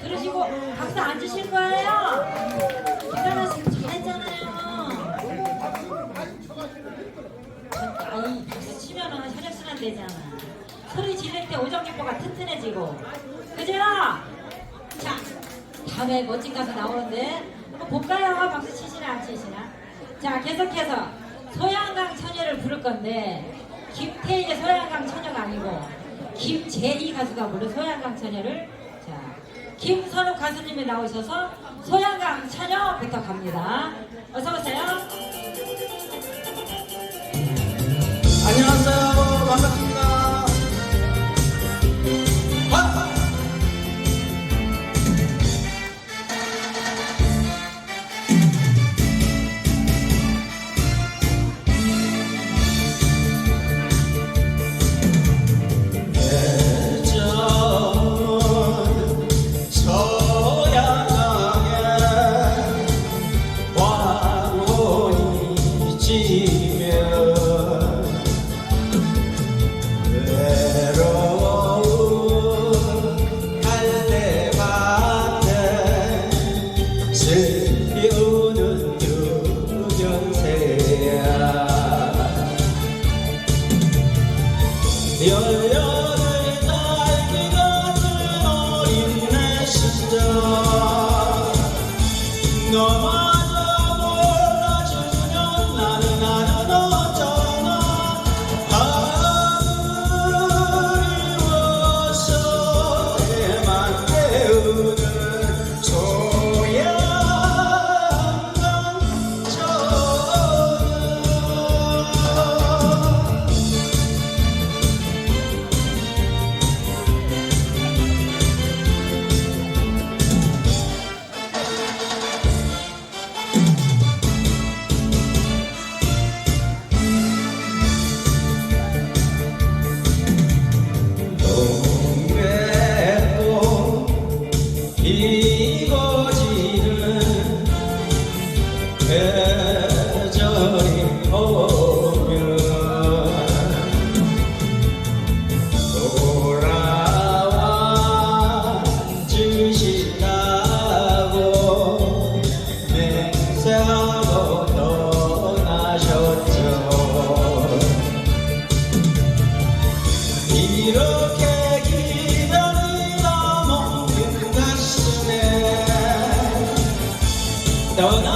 들으시고 박수 안 주실 거예요? 기다려시고 잘했잖아요. 아이 박수 치면은 혈액순환 되잖아. 소리 지를 때 오정기포가 튼튼해지고. 그죠? 자, 다음에 멋진 가수 나오는데 한번 볼까요? 박수 치시나 안 치시나? 자, 계속해서 소양강 처녀를 부를 건데 김태희의 소양강 처녀가 아니고 김재희 가수가 부른 소양강 처녀를 자 김선욱 가수님이 나오셔서 소양강 처녀부터 갑니다. 어서 오세요. Señor. 떠나